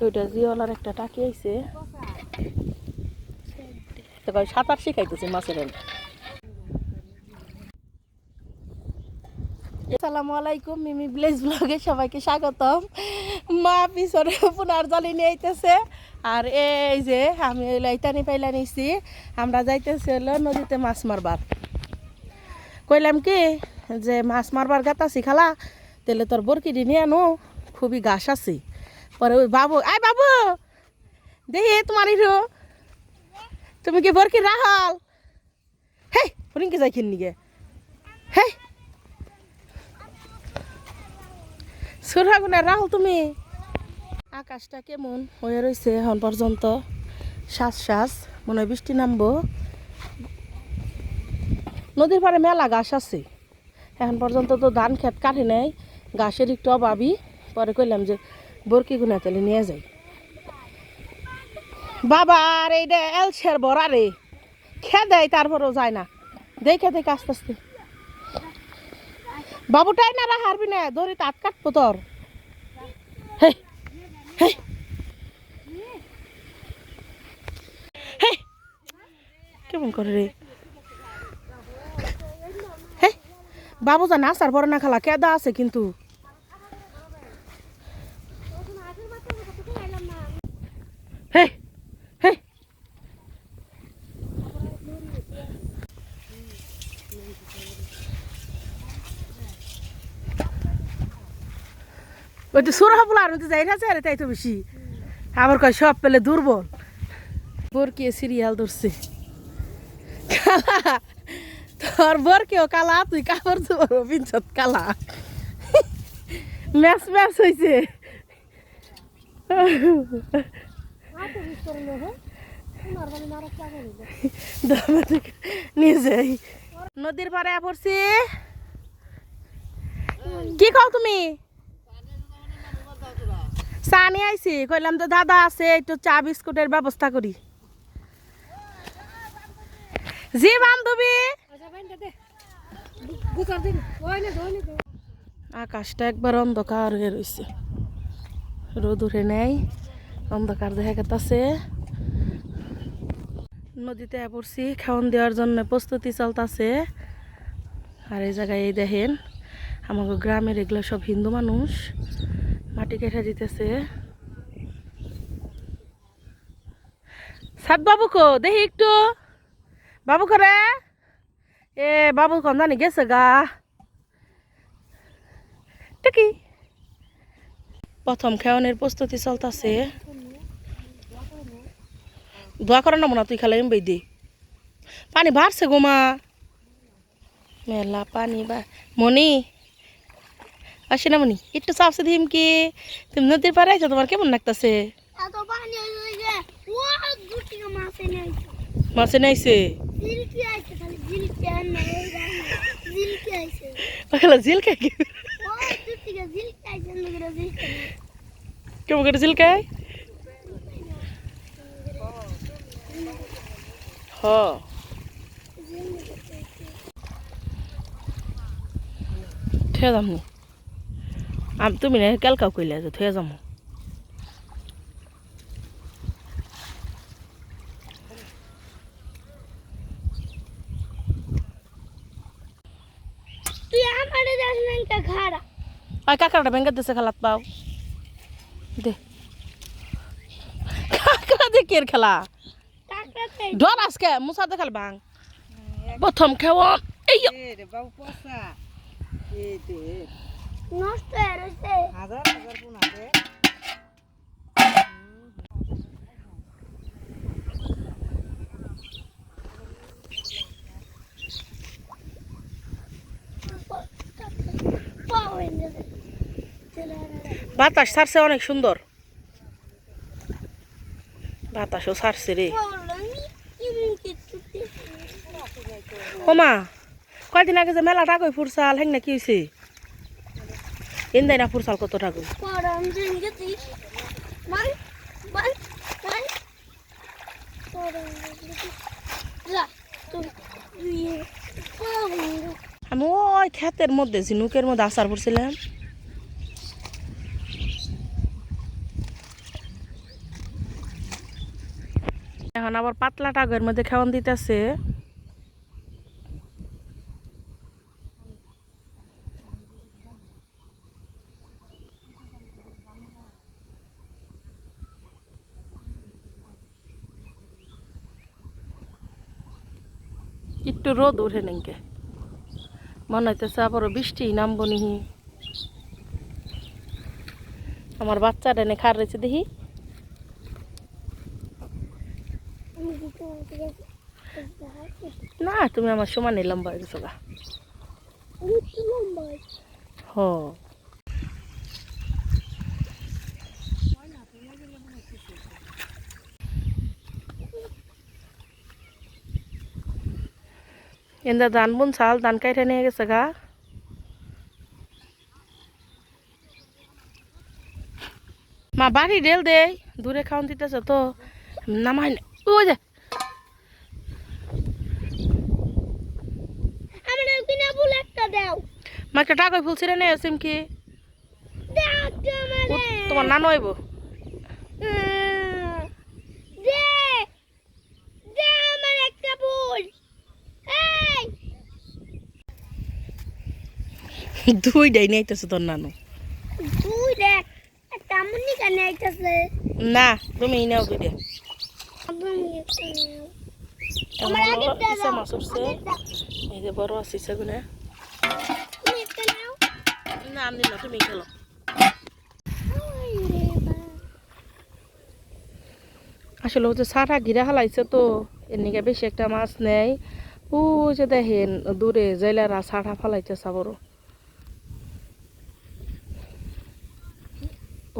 দুইটা জিওলার একটা টাকি আইছে। তো সাঁতার শিখাইতেছে মাছের। আসসালামু আলাইকুম, মিমি ভিলেজ ব্লগে সবাইকে স্বাগতম। মা পিছনে পুনার জলি নিয়ে আইতেছে। আর এই যে আমি ওই লাইটানি পাইলা নিছি। আমরা যাইতেছি হলো নদীতে মাছ মারবার। কইলাম কি, যে মাছ মারবার গাতাছি খালা তাহলে তোর বরকিটি নিয়ে আনো, খুবই ঘাস আছে। পরে ওই বাবু, আয় বাবু দেখি তোমার ইরো তুমি কি বরকি রাহল? হেই হরিণকে যাই কিন নিগে হেই সুরহাগুনের রাহুল তুমি? আকাশটা কেমন হয়ে রয়েছে এখন পর্যন্ত? শ্বাস শ্বাস, মনে হয় বৃষ্টি নামবো। নদীর পাড়ে মেলা গাছ আছে। এখন পর্যন্ত তো ধান খেত কাটে নেই। গাছের একটু অভাবই। পরে কইলাম যে বরকি গুনা তেলে নিয়ে যাই। বাবা, আর এইটা এলসের বড়া রে খে দেয়, তারপরেও যায় না। দেখে দেখে, আস্তে আস্তে। বাবুটাই না রা, হারবি না ধরি তাত কাটবো তোর। কেমন করে রে? বাবু জানে আসার পরে না খালা, কেদা আছে কিন্তু। ওই তো সুর হাবলা আর তো যাই না আরে তাই তো বেশি। আবার কয়, সব পেলে দুর্বল। বোরকে সিরিয়াল ধরছে। তোর বোরকেও কালা, তুই কাপড় চোপড় পিঞ্চত কালা। ম্যাচ ম্যাচ হয়েছে নিয়ে নদীর পাড়ে পড়ছি। কি খাও তুমি? চা নিয়ে আইছি। কইলাম তো দাদা আছে, একটু চা বিস্কুটের ব্যবস্থা করি। জি বান্ধবী। আকাশটা একবার অন্ধকার হয়ে রয়েছে রোদ উঠে নেই। অন্ধকার দেখা গেছে নদীতে পড়ছি খাওয়ান দেওয়ার জন্য প্রস্তুতি চলতেছে। আর এই জায়গায় এই দেখেন আমাকে গ্রামের এগুলো সব হিন্দু মানুষ, মাটি কেটে দিতেছে। সাত বাবু কো, দেখি একটু। বাবু করে এ, বাবু কন জানি গেছে গা। কি প্রথম খাওয়ানোর প্রস্তুতি চলতেছে। দোয়া করে না মনে তুই খালে এমবই দি। পানি বাড়ছে গোমা মেলা পানি বা মনি আসে না মনি একটু চাপসে দিম কি? তুমি নদীর পাড়ে আইছো তোমার কেমন লাগতেছে? মাছ মাছে নাইছে খাই জিলকি কেমন করে খাই হ থুয়ে যাম নি আমি তুমি না কেলকাও কইলে যে থুয়ে যাম তুই আমারে দাস না কা খাড়া আর কাকাটা ব্যাংকের দেশে খেলাত পাও দে কাকা দে কের খেলা টাকাতে ডর আজকে মুসা দেখাল বাং। প্রথম খেওয়ান এই। নষ্ট হয়ে রয়েছে বাতাস ছাড়ছে অনেক সুন্দর। বাতাসও ছাড়ছে রে। ওমা কয়দিন আগে যে মেলাটা কই ফুরসাল হেং না কি হয়েছে ইন্দাই না ফুরসাল কত টাকা আমি, ওই ক্ষেতের মধ্যে, ঝিনুকের মধ্যে আচার পড়ছিলাম এখন আবার পাতলা টাগের মধ্যে খাওয়ান দিতেছে। একটু রোদ উঠে নেনকে মনে হইতেছে আবারও বৃষ্টি নামবো নিহি। আমার বাচ্চাটা এনে খার রয়েছে দেখি। না তুমি আমার সমানে লম্বা হয়ে গেছো গা। হ। এন্দা ধান বুন চাল ধান কাইটে নিয়ে গেছে গা মা বাড়ি ডেল দে দূরে খাওয়ান দিতেছে তো নামাই ওই যে মা একটা টাকা ফুল ছিঁড়ে নিয়ে আসিম কি তোমার নানু আইব উম, দে দে আমার একটা ফুল এই দুইটাই নিয়েছে তোর নানু। আমনি কানে আইতাছে। না তুমি নেও দুইটা। আমার আমার আগে ইসা মাছ উঠছে। এই যে বড় আছে সেগুলো তুমি একটা নাও। না আমি না তুমি খেলো। আসলে হচ্ছে সারা ঘিরা হালাইছে তো এর নিকে বেশি একটা মাছ নেই। ও যে দেখেন দূরে জেলারা সারা ফালাইছে সাবরও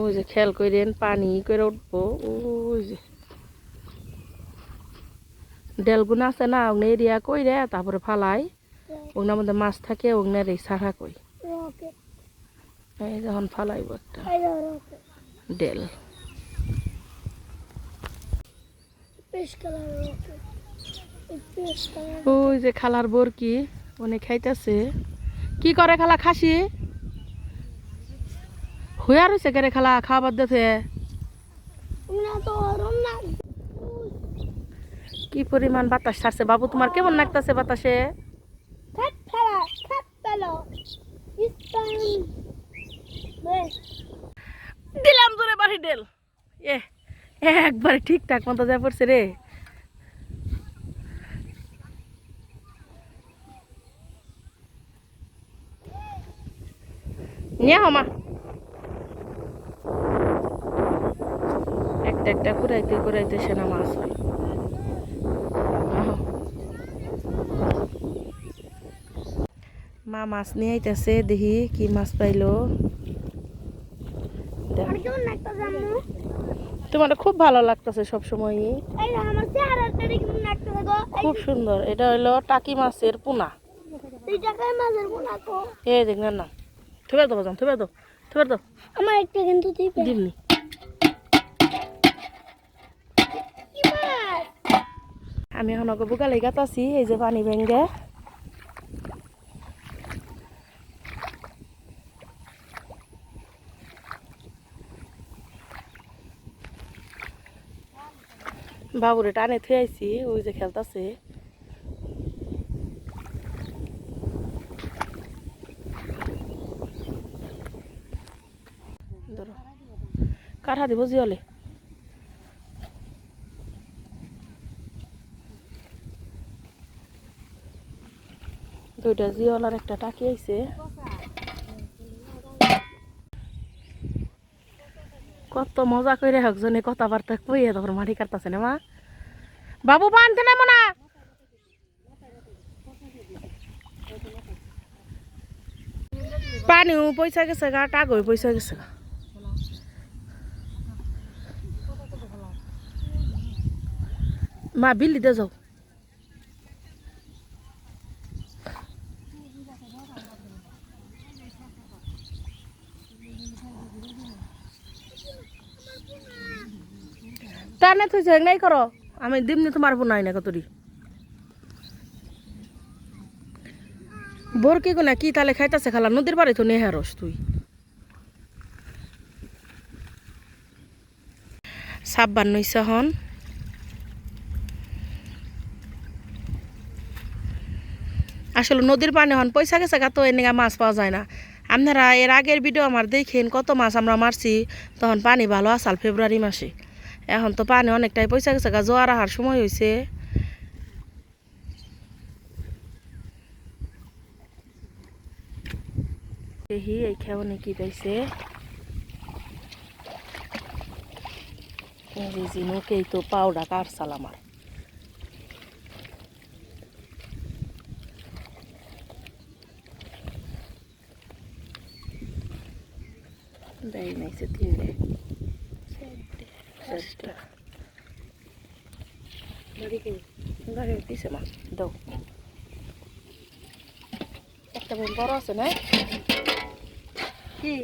ওই যে খেয়াল করেন পানি করে উঠবো ওই যে। ডেলগুনা আছে না ওগুলো এরিয়া কইরে তারপরে ফালাই। ওগুলোর মধ্যে মাছ থাকে ওগুলোর এই সারা কই। এই যখন ফালাইব একটা। ডেল। ওই যে খালার বোর কি অনেক খাইতেছে। কি করে খালা খাসি? হইয়া রয়েছে কেরে খেলা? না তো কি পরিমাণ বাতাস ছাড়ছে বাবু? তোমার কেমন লাগতেছে বাতাসে? দিলাম জোরে বাড়ি ডেল এ একবারে ঠিকঠাক মতো যা পড়ছে রে। নিয়ে মা। একটা একটা কুড়াইতে কুড়াইতে সেনা মাছ হয়। মা মাছ নিয়ে আইতেছে দেখি কি মাছ পাইলো। তোমার খুব ভালো লাগতেছে সব গো খুব সুন্দর। এটা হইল টাকি মাছের পোনা। এই দেখ না থুবে দেবো থুবে দাও থুবে দাও। আমার একটা কিন্তু দিবে আমি এখন ওকে বুকালে গাতাছি এই যে পানি ভেঙ্গে বাবুরে টানে থুয়ে আইছি, ওই যে খেলতাছে কাঠা দিব জিয়লে জিওল আর একটা টাকি আইছে। কত মজা করে একজনে কথাবার্তা কইয়ে তখন মাটি কাটতাছে না, মা? বাবু বানতে না পানিও পয়সা গেছে গা টাগই পয়সা গেছে মা বিল্লি দে যাও। কেন তুই নাই করো, আমি দিমনি তোমার নাই না কতরি বোর কি না কি তালে খাইতাছে খালা? নদীর পারে তো নেহারস তুই। সাব্বান্ন হন। আসলে নদীর পানি হন, পয়সা গেছে গা তো মাছ পাওয়া যায় না। আপনারা এর আগের ভিডিও আমার দেখেন কত মাছ আমরা মারছি। তখন পানি ভালো আসাল ফেব্রুয়ারি মাসে। এখন তো পানি অনেকটাই পয়সা গেছে, গা জোয়ার আহার সময় হয়েছে দেখি এই কি পাইছে। ঝিনুকেই তো পাউডা কাটছাল আমার। দেয় নাইছে তিনটে। চারটে গাড়ি দিছে মা। দাও। একটা বোন বড় আছে না? কি?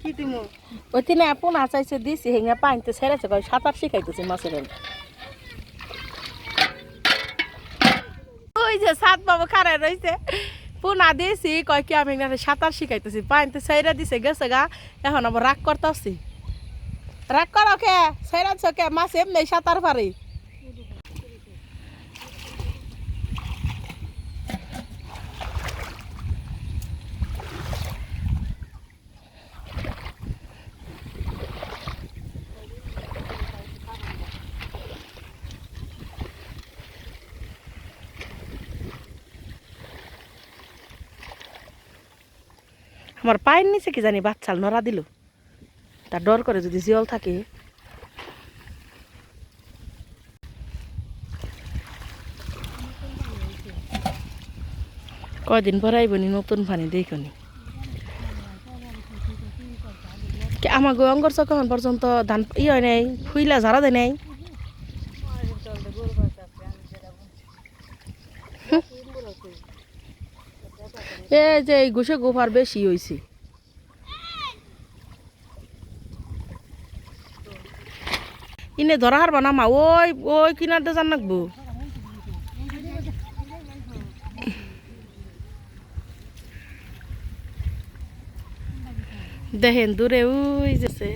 কি দিমু? ওই তিনে আপন আচাইছে দিছি পানিতে ছেড়েছে সাঁতার শিখাইতেছে মাছের এনে। ওই যে সাত বাবু খারায় রয়েছে পুনা দিয়েছি কয় কি আমি সাঁতার শিখাইতেছি পানিতে ছেড়ে দিছে গেছে গা। এখন আবার রাগ করতেছি। রাগ করো কে? ছেড়েছ কে? মাছ এমনি সাঁতার পারি। আমার পায়ের নিচে কি জানি বাচ্চাল নড়া দিল? তার ডর করে যদি জিয়ল থাকে। কয়দিন পর আইবনি নতুন পানি দেখনি আমার গো অঙ্গর চকন পর্যন্ত ধান ই হয় নাই, ফুইলা ঝাড়া দেয় নাই। এই যে ঘুষে গোফার বেশি হয়েছে ইনে ধরা হারবা না মা, ওই ওই কিনার দিয়ে জান নাকবো দেখেন দূরে ওই যেছে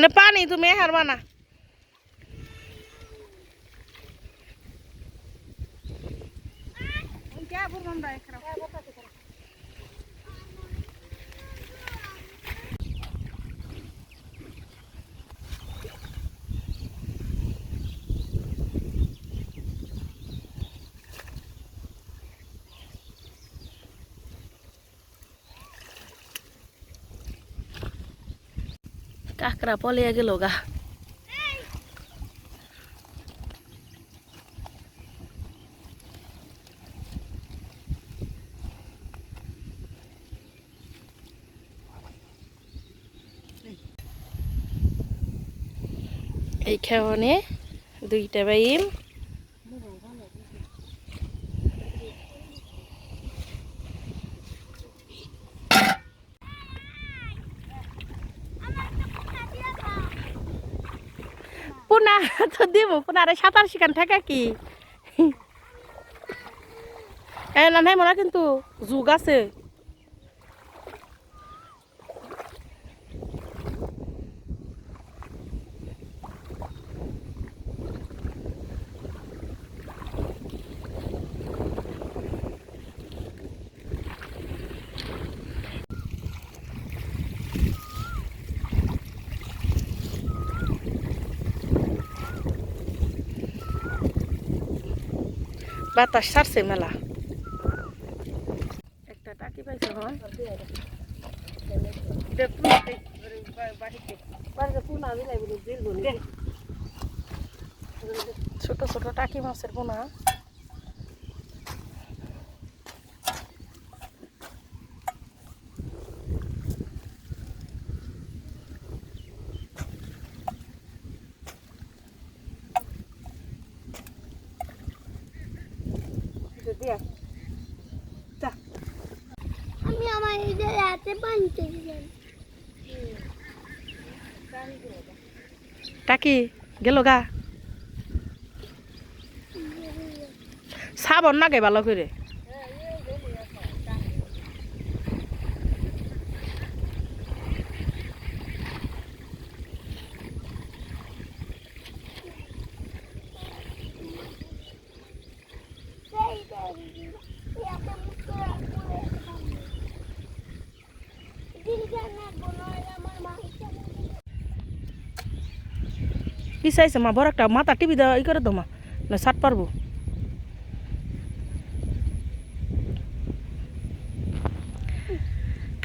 এনে পানি তুমি হারবা না। কাকড়া পলিয়া গেল গা। এইখানে দুইটা বাইম পুনা তো দিব? পুনারে সাঁতার শিখান থাকে কি? এ না নাই মনে কিন্তু যুগ আছে। বাতাস সারছে মেলা। একটা টাকি পাইছে ছোট ছোট টাকি মাছের পোনা। নাকি গেল গা। সাবন নাগে ভালো করে। কি চাইছে মা, বড় একটা মাথা টিভি দেওয়া, ই করে দো মা, না সাত পারব।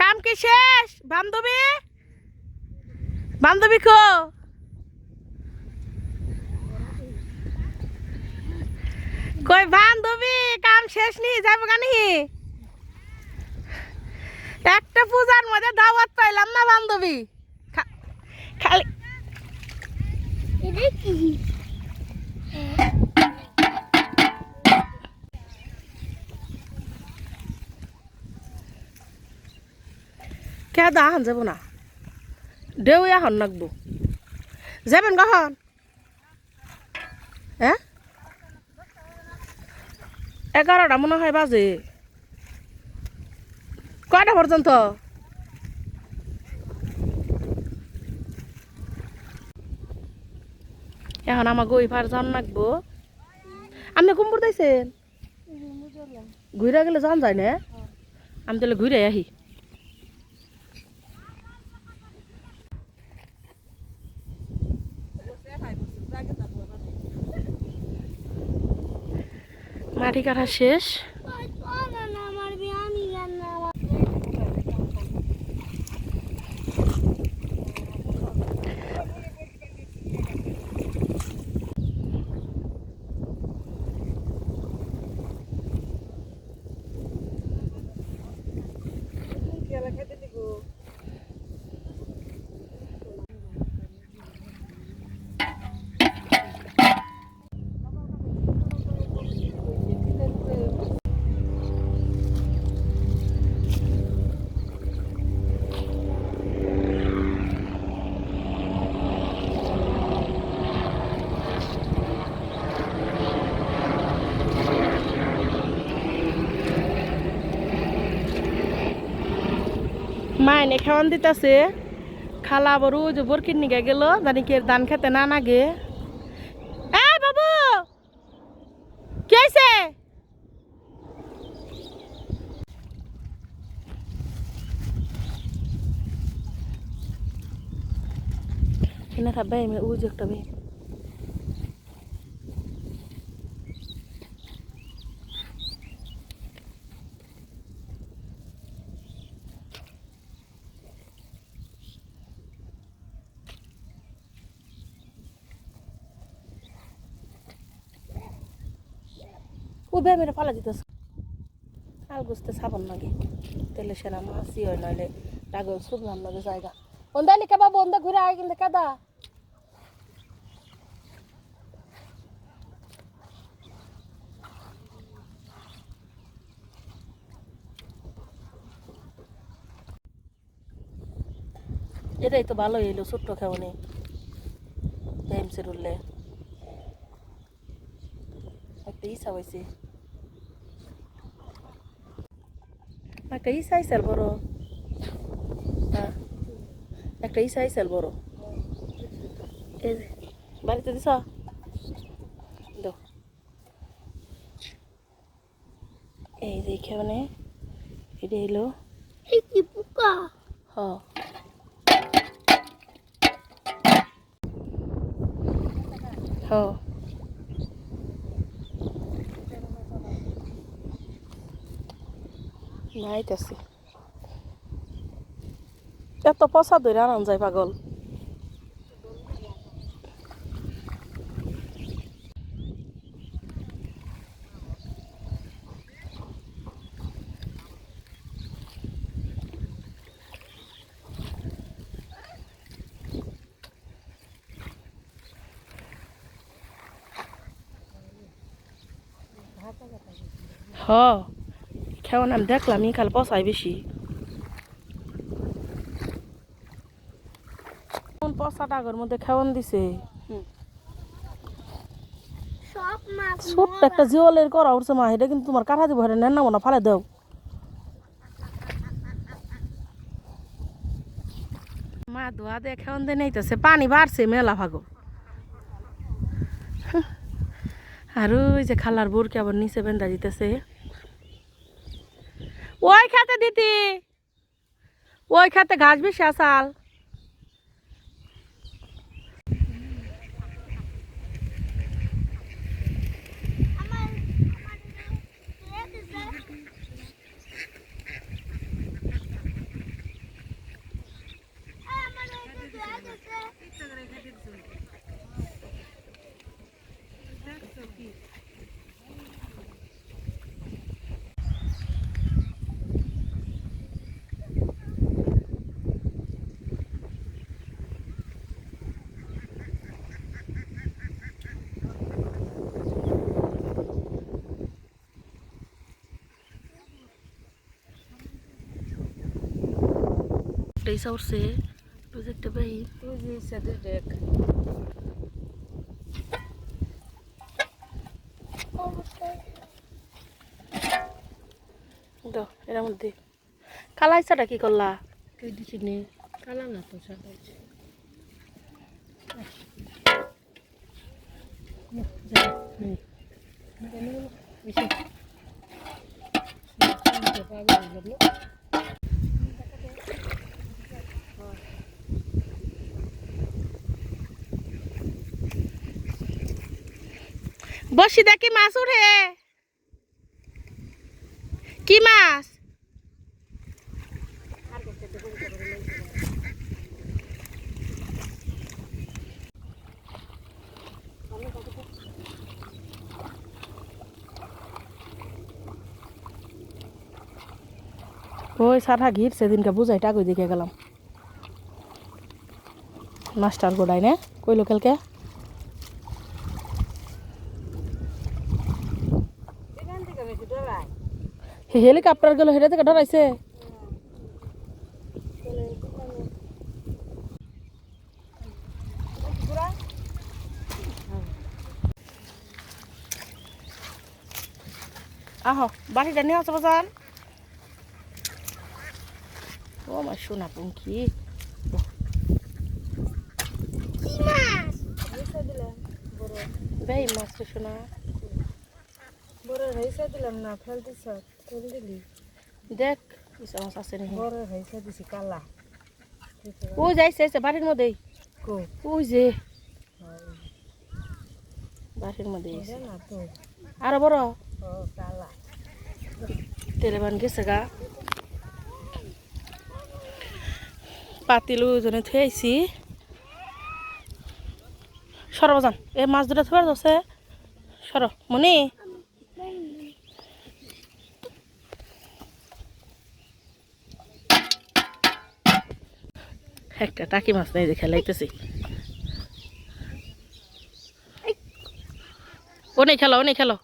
কাম কি শেষ? বান্ধবী? বান্ধবী খো কই বান্ধবী, কাম শেষ নি? যাব গানি একটা পূজার মধ্যে দাওয়াত পাইলাম না বান্ধবী। খালি এটা কি কে দা আহান যাব না? দেউ এখন নাকবো যাবেন কখন হ্যাঁ এগারোটা মনে হয় বাজে। কয়টা পর্যন্ত? এখন আমাকে ওই ফার যান নাকবো আপনি কুম্পুর দিয়েছেন ঘুরে গেলে যান যায় না? আমি তাহলে ঘুরে আহি। মাটি কাটা শেষ আমার বিয়ে আমি রান্না মা এনে খাওয়ান দিতেছে। খালা বড় যে বরকির নিগে গেল, জানি কি এর ধান খেতে না নাগে। এ বাবু! কি হয়েছে এনে থাকবে আমি উজ একটা বে ও বে মেরে ফালা দিতেছ। আল গুছতে সাবান লাগে, তেলে সেরা মাছি হয় নইলে ডাগল শুকলাম লাগে জায়গা। বন্দালি কেবা বন্ধা ঘুরে আয় কিন্তু কাদা। এটাই তো ভালো এলো ছোট্ট খাওয়ানি। টাইমসের উঠলে একটা ইচ্ছা হয়েছে একটা ইসা আইসাল বড় হ্যাঁ একটা ইসা আইসাল বড় বাড়িতে দিস এই যে মানে এটা এই কি পোকা? হ। হ। নাইতাছি। এত পচা ধরে আনান যায় পাগল। হ। খেওয়ান আমি দেখলাম ই খাল পচাই বেশি। কোন পচা ডাগর মধ্যে খেওয়ান দিছে? সব মাছ ছোট্ট একটা জিওলের করা উঠছে মা এটা কিন্তু তোমার কাঠা দিব এটা নেন না না ফালে দাও। মা ধোয়া দেখে অন্ধে নেইতেছে পানি বাড়ছে মেলা ভাগো। আর ওই যে খালার বোরকে আবার নিচে বেন্দা দিতেছে। ওই খাতে দিতি। ওই খাতে ঘাস বেশি আসাল। Sau xe Tôi rất là bay তো এর মধ্যে কালা ইচ্ছাটা কি করলা তুই দিছি নে কালা না তো সাদা বসি দেখি মাছ উঠে? কি মাছ? ওই সারা ঘির সেদিনকে বুঝাই, টাকুই দেখে গেলাম। মাস্টার গোডাই না কই লোকালকে হেলিকপ্টার গেল হেঁটে থেকে ডরাইছে আহো বাড়িটা নিয়ে আসো বাজান? ও আমার সোনা পুঙ্কি বেই মাছ? সোনা। বড় হয়েছে দিলাম না ফেল দিছ। ফেল দিলি দেখ আছে নাকি বড় হয়েছে দিছি কালা। ওই যাইছে যাইছে বাড়ির মধ্যেই। কো ওই যে। বাড়ির মধ্যে আরও বড়। ও কালা। তেলেবান গেছে গা। পাতিলু ওজনে থুয়েছি সর বাজান। এ মাছ দুটা থুয়ার আছে। সর। মনি একটা টাকি মাছ নেই যে খেলাইতেছি ও নেই খেলো ও নেই খেলো।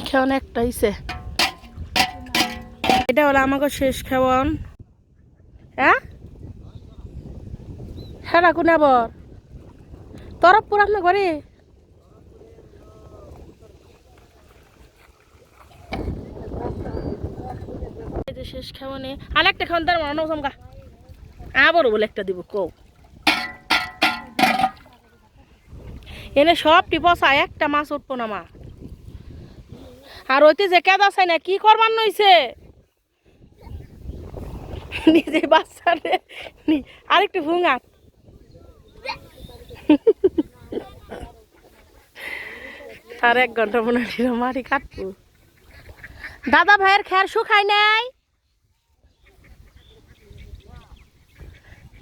এখানে একটা ইসে এটা হলো আমাকে শেষ খাওয়ান। হ্যাঁ? হ্যাঁ রাখুন আবার। তরফপুর আপনার ঘরে। শেষ খাওয়ানে। আর একটা খাওয়ান, তার মনে সমকা আবারও বলে একটা দিব কৌ এনে সব টিপসা একটা মাছ উঠবো না মা। আর ওইতে যে কেদা চাই না, কি করবার নইছে নিজে বাচ্চারে আরেকটু ভুঙা। আর এক ঘণ্টা মনে হল মাটি কাটবো। দাদা ভাইয়ের খের শুকাই নাই।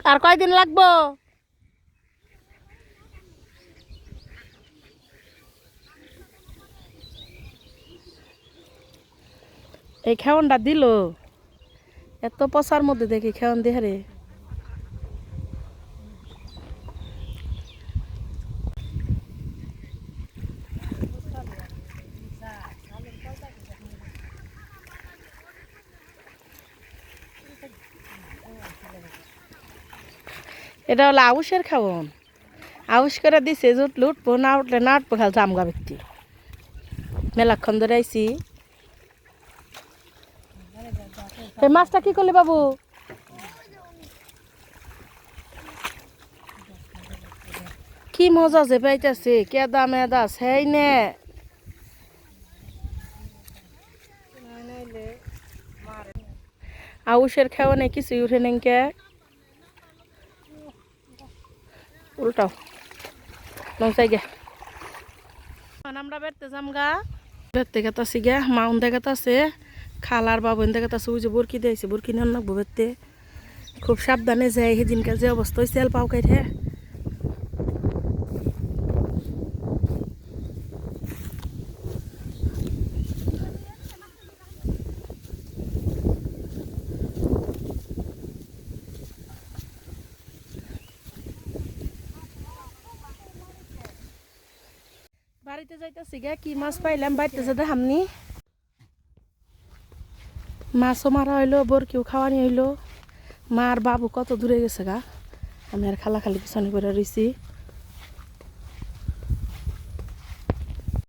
আর কয়দিন লাগবো? এই খেওনটা দিল। এত পচার মধ্যে দেখি খেওন দিয়ে রে। এটা হলো আউশের খাওয়ন। আউশ করে দিছে জুট উঠবো না উঠলে না উঠবো খাল জামগা ব্যক্তি মেলাক্ষণ ধরে আইছি। এই মাছটা কি করলি বাবু? কি মজা যে পাইতেছে, কেদা মেদা, সেই নে। আউশের খাওয়া নেই, কিছুই উঠে নেই কে। উল্টাও। নৌসাই গে আমরা বেড়তে যাম গা। বেড়তে গেতাছি গে, মাউন দেখাতাছে খালার বাবুন দেখাতাছে ওই যে বরকি দিয়েছে বরকি নেন নাকবো বেড়তে খুব সাবধানে যায়, সেদিনকার যে অবস্থা হয়েছে পাও কাইটে। বাড়িতে যাইতেছি গে, কি মাছ পাইলাম, বাড়িতে যে দেখামনি মাছও মারা হইল, বরকিও খাওয়ানি হইল। মা আর বাবু কত দূরে গেছে গা? আমি আর খালা খালি পিছনে করে রইছি।